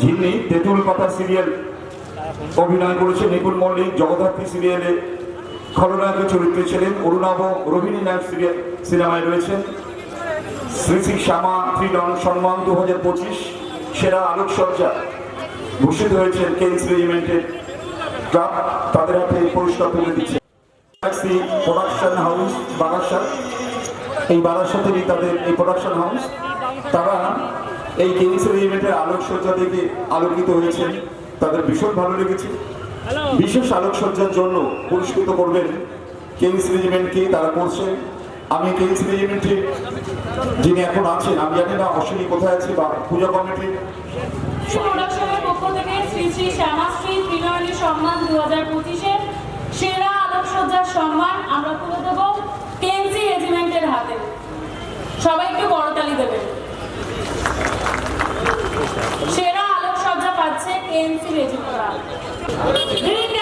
যিনি তেঁতুল পাতা সিরিয়াল অভিনয় করেছেন নিপুণ মল্লিক, জগদ্ধাত্রী সিরিয়ালে খলনায়কের চরিত্রে ছিলেন অরুণাভ, রোহিণী নায়ক সিরিয়াল সিনেমায় রয়েছেন। শ্রী শ্রী শ্যামা ফ্রিডম সম্মান দু হাজার পঁচিশ, সেরা আলোকসজ্জা ভূষিত হয়েছেন কেন্স রেজিমেন্টের। ক্লাব তাদের হাতে পুরস্কার তুলে দিচ্ছে। Production house Barasat. এই বারাসাতেরই তাদের এই প্রোডাকশন হাউস তারা এই কেন্স রেজিমেন্টের আলোকসজ্জা দেখে আলোকিত হয়েছেন। তাদের ভীষণ ভালো লেগেছে। বিশেষ আলোকসজ্জার জন্য পুরস্কৃত করবেন কেন্স রেজিমেন্টকে তারা করছেন। আমি কেন্স রেজিমেন্টের যিনি এখন আছেন আমি জানি না অশ্বিনী কোথায় আছে বা পূজা কমিটির। পক্ষ থেকে শ্রী শ্রী শ্যামাশ্রী ত্রিনয়নী সম্মান দু হাজার পঁচিশের সেরা আলোকসজ্জার সম্মান আমরা তুলে দেব কেএনসি রেজিমেন্টের হাতে। সবাই একটু করতালি দেবেন। সেরা আলোকসজ্জা পাচ্ছে কেএনসি রেজিমেন্টরা